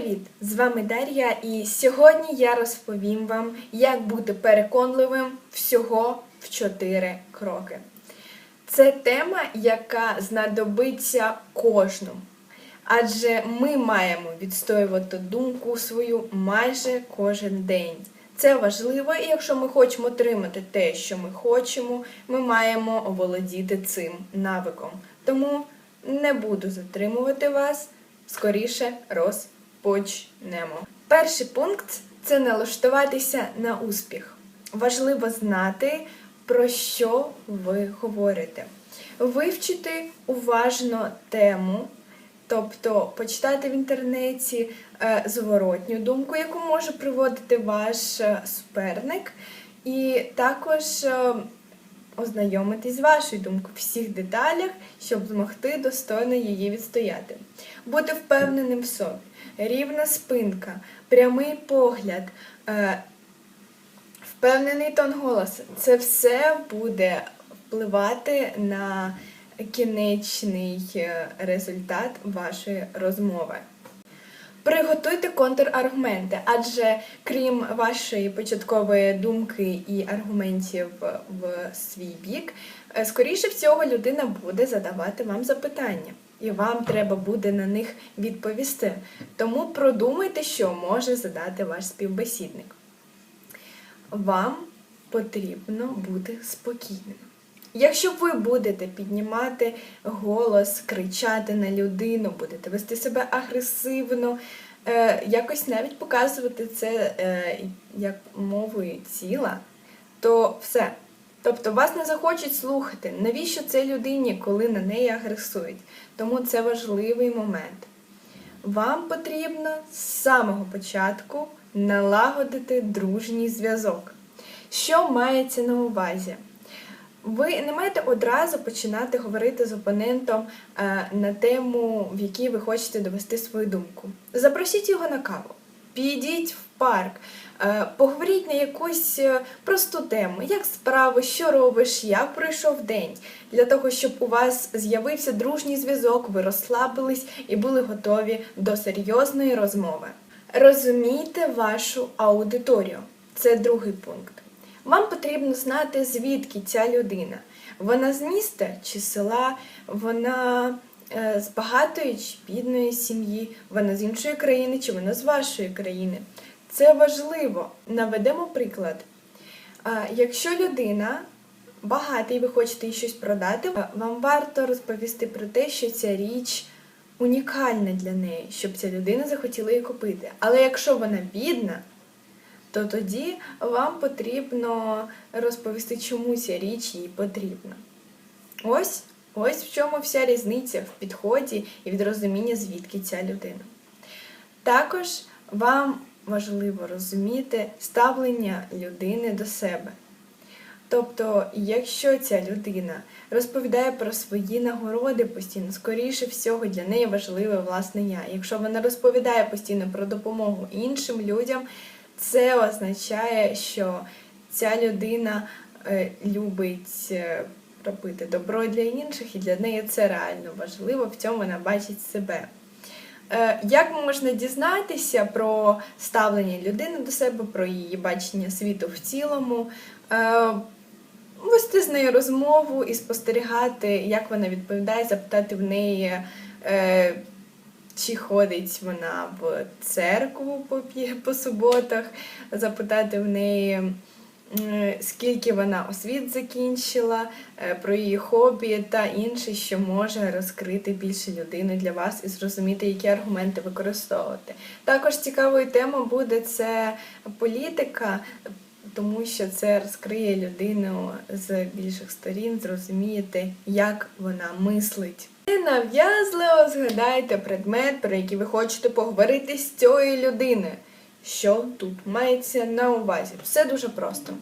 Привіт! З вами Дар'я, і сьогодні я розповім вам, як бути переконливим всього в 4 кроки. Це тема, яка знадобиться кожному. Адже ми маємо відстоювати думку свою майже кожен день. Це важливо, і якщо ми хочемо отримати те, що ми хочемо, ми маємо оволодіти цим навиком. Тому не буду затримувати вас, скоріше розпочнемо. Перший пункт це налаштуватися на успіх. Важливо знати, про що ви говорите. Вивчити уважно тему, тобто почитати в інтернеті е, зворотню думку, яку може приводити ваш е, суперник, і також е, ознайомитись з вашою думкою в всіх деталях, щоб змогти достойно її відстояти. Бути впевненим в собі, рівна спинка, прямий погляд, е, впевнений тон голосу. Це все буде впливати на кінечний е, результат вашої розмови. Приготуйте контраргументи, адже крім вашої початкової думки і аргументів в свій бік, е, скоріше всього людина буде задавати вам запитання, і вам треба буде на них відповісти. Тому продумайте, що може задати ваш співбесідник. Вам потрібно бути спокійним. Якщо ви будете піднімати голос, кричати на людину, будете вести себе агресивно, е, якось навіть показувати це е, як мовою тіла, то все. Тобто вас не захочуть слухати, навіщо це людині, коли на неї агресують. Тому це важливий момент. Вам потрібно з самого початку налагодити дружній зв'язок. Що мається на увазі? Ви не маєте одразу починати говорити з опонентом е, на тему, в якій ви хочете довести свою думку. Запросіть його на каву, підіть в парк, е, поговоріть на якусь е, просту тему, як справи, що робиш, як пройшов день, для того, щоб у вас з'явився дружній зв'язок, ви розслабились і були готові до серйозної розмови. Розумійте вашу аудиторію. Це другий пункт. Вам потрібно знати, звідки ця людина. Вона з міста чи села, вона е, з багатої чи бідної сім'ї, вона з іншої країни чи вона з вашої країни. Це важливо. Наведемо приклад. Е, якщо людина багата і ви хочете їй щось продати, е, вам варто розповісти про те, що ця річ унікальна для неї, щоб ця людина захотіла її купити. Але якщо вона бідна, то тоді вам потрібно розповісти, чому ця річ їй потрібна. Ось ось в чому вся різниця в підході і від розуміння, звідки ця людина. Також вам важливо розуміти ставлення людини до себе. Тобто, якщо ця людина розповідає про свої нагороди постійно, скоріше всього для неї важливе власне я. Якщо вона розповідає постійно про допомогу іншим людям, це означає, що ця людина е, любить е, робити добро для інших, і для неї це реально важливо, в цьому вона бачить себе. Е, як можна дізнатися про ставлення людини до себе, про її бачення світу в цілому? Вести з нею розмову і спостерігати, як вона відповідає, запитати в неї, чи ходить вона в церкву по, по суботах, запитати в неї, скільки вона освіт закінчила, е, про її хобі та інше, що може розкрити більше людини для вас і зрозуміти, які аргументи використовувати. Також цікавою темою буде це політика. Тому що це розкриє людину з більших сторін, зрозумієте, як вона мислить. Нав'язливо згадайте предмет, про який ви хочете поговорити з цією людиною. Що тут мається на увазі? Все дуже просто.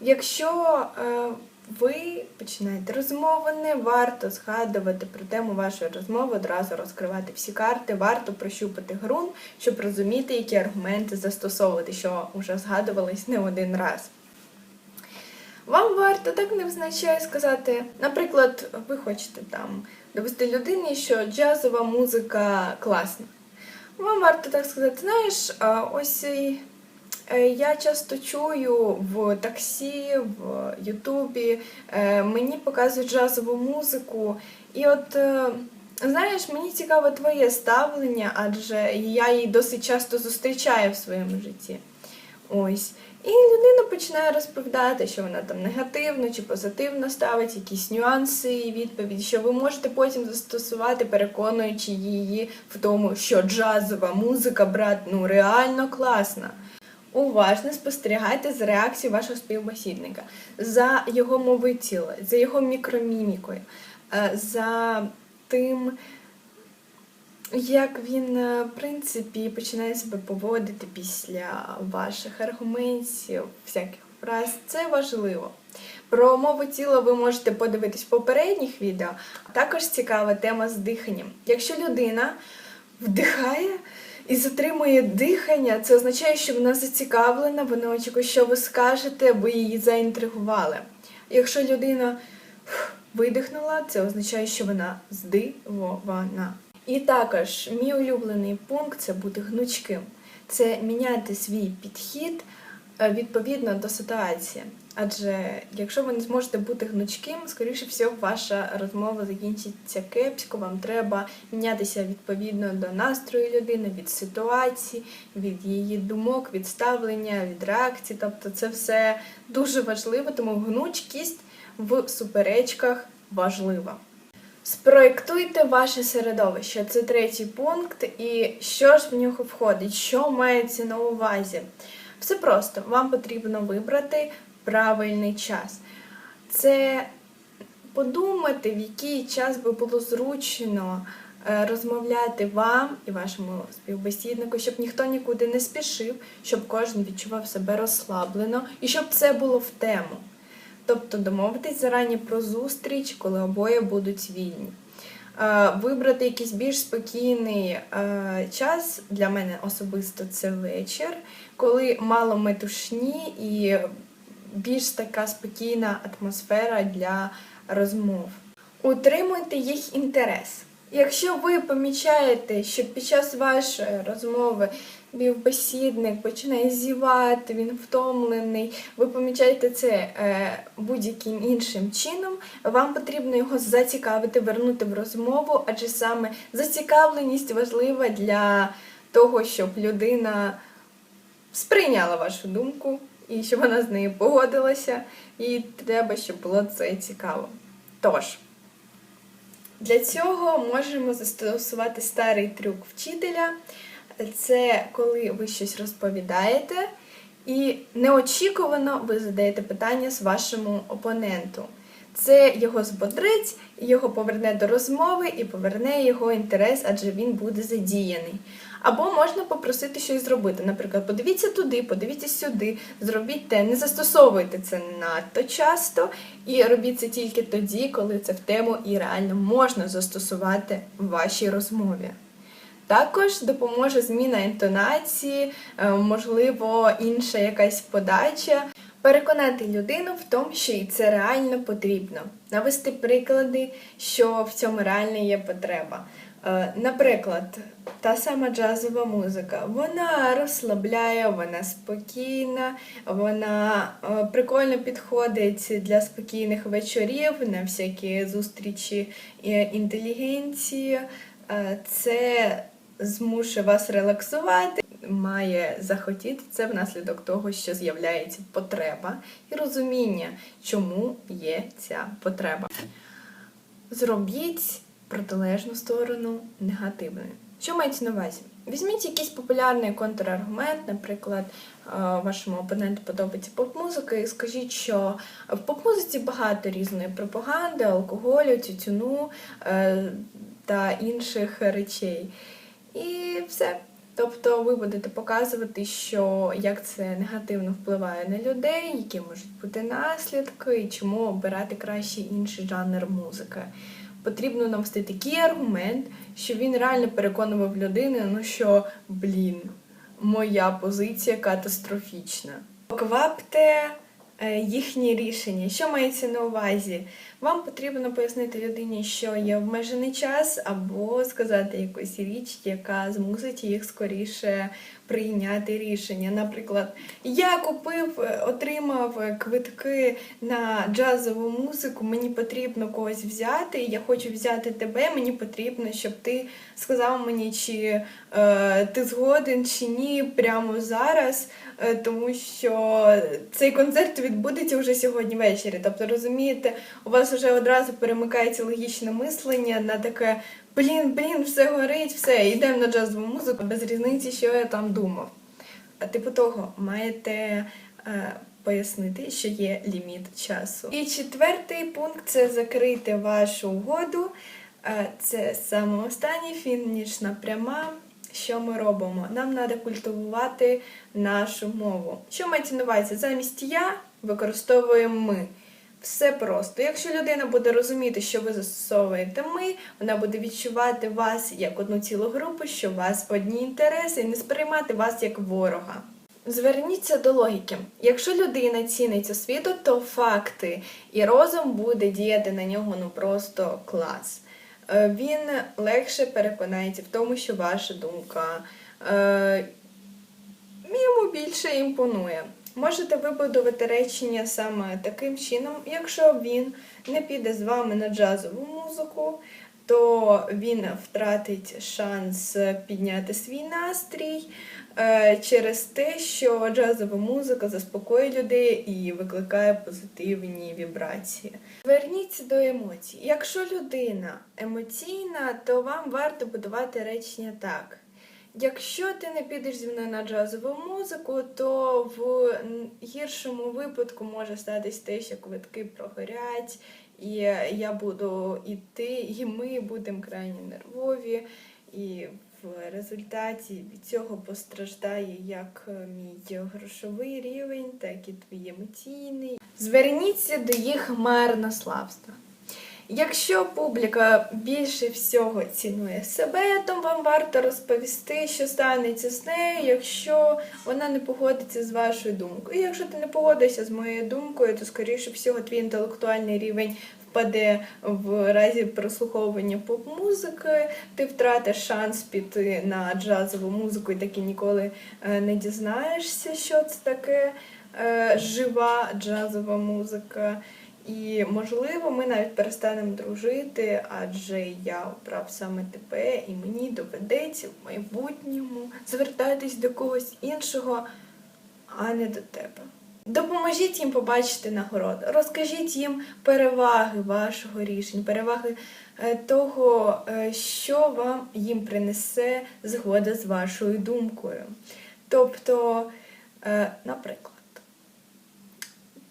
Якщо е, ви починаєте розмову, не варто згадувати про тему вашої розмови, одразу розкривати всі карти, варто прощупати ґрунт, щоб розуміти, які аргументи застосовувати, що вже згадувались не один раз. Вам варто так невзначай сказати, наприклад, ви хочете там довести людині, що джазова музика класна. вам варто так сказати, знаєш, ось е, я часто чую в таксі, в Ютубі, е, мені показують джазову музику, і от. е, Знаєш, мені цікаво твоє ставлення, адже я її досить часто зустрічаю в своєму житті. Ось. І людина починає розповідати, що вона там негативно чи позитивно ставить якісь нюанси і відповіді, що ви можете потім застосувати, переконуючи її в тому, що джазова музика, брат, ну реально класна. Уважно спостерігайте за реакцією вашого співбесідника, за його мовою тіла, за його мікромімікою, е, за тим, як він, е, в принципі, починає себе поводити після ваших аргументів, всяких фраз, це важливо. Про мову тіла ви можете подивитись в попередніх відео. Також цікава тема з диханням. Якщо людина вдихає і затримує дихання, це означає, що вона зацікавлена, вона очікує, що ви скажете, ви її заінтригували. Якщо людина видихнула, це означає, що вона здивована. І також мій улюблений пункт це бути гнучким. Це міняти свій підхід е, відповідно до ситуації. Адже якщо ви не зможете бути гнучким, скоріше всього, ваша розмова закінчиться кепсько. Вам треба мінятися відповідно до настрою людини, від ситуації, від її думок, від ставлення, від реакції. Тобто це все дуже важливо, тому гнучкість в суперечках важлива. Спроєктуйте ваше середовище. Це третій пункт. І що ж в нього входить? Що мається на увазі? Все просто, вам потрібно вибрати правильний час. Це подумати, в який час би було зручно е, розмовляти вам і вашому співбесіднику, щоб ніхто нікуди не спішив, щоб кожен відчував себе розслаблено і щоб це було в тему. Тобто домовитись зарані про зустріч, коли обоє будуть вільні. Е, Вибрати якийсь більш спокійний е, час для мене особисто це вечір, коли мало метушні і більш така спокійна атмосфера для розмов. Утримуйте їх інтерес. Якщо ви помічаєте, що під час вашої розмови співбесідник починає зівати, він втомлений, ви помічаєте це е, будь-яким іншим чином, вам потрібно його зацікавити, вернути в розмову, адже саме зацікавленість важлива для того, щоб людина сприйняла вашу думку і щоб вона з нею погодилася, і треба, щоб було це цікаво. Тож. Для цього можемо застосувати старий трюк вчителя. Це коли ви щось розповідаєте, і неочікувано ви задаєте питання з вашому опоненту. Це його збодрить, його поверне до розмови і поверне його інтерес, адже він буде задіяний. Або можна попросити щось зробити. Наприклад, подивіться туди, подивіться сюди, зробіть те, не застосовуйте це надто часто і робіть це тільки тоді, коли це в тему і реально можна застосувати в вашій розмові. Також допоможе зміна інтонації, е, можливо, інша якась подача. Переконати людину в тому, що їй це реально потрібно. Навести приклади, що в цьому реально є потреба. Е, Наприклад, та сама джазова музика, вона розслабляє, вона спокійна, вона е, прикольно підходить для спокійних вечорів, на всякі зустрічі інтелігенції. Це змушує вас релаксувати, має захотіти це внаслідок того, що з'являється потреба і розуміння, чому є ця потреба. Зробіть протилежну сторону негативною. Що мається на увазі? Візьміть якийсь популярний контраргумент, наприклад, е, вашому опоненту подобається поп-музика, і скажіть, що в поп-музиці багато різної пропаганди, алкоголю, тютюну е, та інших речей. І все. Тобто ви будете показувати, що як це негативно впливає на людей, які можуть бути наслідки, і чому обирати краще інший жанр музики. Потрібно навести такий аргумент, що він реально переконував людину, ну що, блін, моя позиція катастрофічна. Поквапте їхні рішення. Що мається на увазі? Вам потрібно пояснити людині, що є обмежений час, або сказати якусь річ, яка змусить їх скоріше прийняти рішення. Наприклад, я купив, е, отримав е, квитки на джазову музику, мені потрібно когось взяти, я хочу взяти тебе, мені потрібно, щоб ти сказав мені, чи е, ти згоден чи ні прямо зараз, е, тому що цей концерт відбудеться вже сьогодні ввечері. Тобто, розумієте, у вас вже одразу перемикається логічне мислення на таке. Блін, блін, все горить, все, йдемо на джазову музику, без різниці, що я там думав. Типу того, маєте е, пояснити, що є ліміт часу. І четвертий пункт це закрити вашу угоду. Е, це саме останній фінішна пряма. Що ми робимо? Нам треба культивувати нашу мову. Що мається на увазі? Замість я використовуємо ми. Все просто. Якщо людина буде розуміти, що ви застосовуєте ми, вона буде відчувати вас як одну цілу групу, що у вас одні інтереси, і не сприймати вас як ворога. Зверніться до логіки. Якщо людина цінить освіту, то факти і розум буде діяти на нього ну просто клас. Е, Він легше переконається в тому, що ваша думка е, йому більше імпонує. Можете вибудувати речення саме таким чином, якщо він не піде з вами на джазову музику, то він втратить шанс підняти свій настрій е, через те, що джазова музика заспокоює людей і викликає позитивні вібрації. Зверніться до емоцій. Якщо людина емоційна, то вам варто будувати речення так. Якщо ти не підеш зі мною на джазову музику, то в гіршому випадку може статись те, що квитки прогорять, і я буду іти, і ми будемо крайні нервові, і в результаті від цього постраждає як мій грошовий рівень, так і твій емоційний. Зверніться до їх марнославства. Якщо публіка більше всього цінує себе, то вам варто розповісти, що станеться з нею, якщо вона не погодиться з вашою думкою. Якщо ти не погодишся з моєю думкою, то скоріше всього твій інтелектуальний рівень впаде в разі прослуховування поп-музики, ти втратиш шанс піти на джазову музику і таки ніколи е, не дізнаєшся, що це таке е, жива джазова музика. І можливо, ми навіть перестанемо дружити, адже я обрав саме тебе, і мені доведеться в майбутньому звертатись до когось іншого, а не до тебе. Допоможіть їм побачити нагороду, розкажіть їм переваги вашого рішення, переваги е, того, е, що вам їм принесе згода з вашою думкою. Тобто, е, наприклад.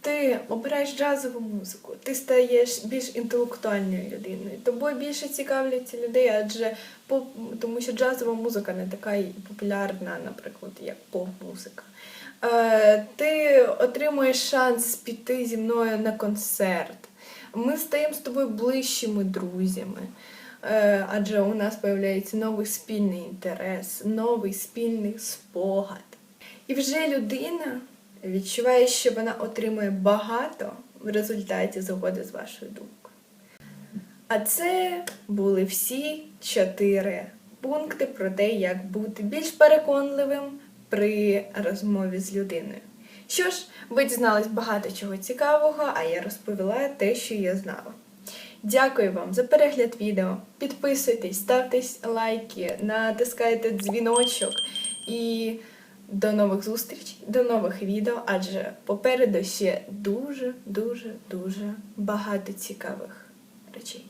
Ти обираєш джазову музику, ти стаєш більш інтелектуальною людиною. Тобою більше цікавляться людей, адже поп, тому що джазова музика не така популярна, наприклад, як поп-музика. Е, ти отримуєш шанс піти зі мною на концерт. Ми стаємо з тобою ближчими друзями. Е, адже у нас з'являється новий спільний інтерес, новий спільний спогад. І вже людина відчуває, що вона отримує багато в результаті згоди з вашою думкою. А це були всі чотири пункти про те, як бути більш переконливим при розмові з людиною. Що ж, ви дізнались багато чого цікавого, а я розповіла те, що я знала. Дякую вам за перегляд відео. Підписуйтесь, ставте лайки, натискайте дзвіночок і. До нових зустрічей, до нових відео, адже попереду ще дуже, дуже, дуже багато цікавих речей.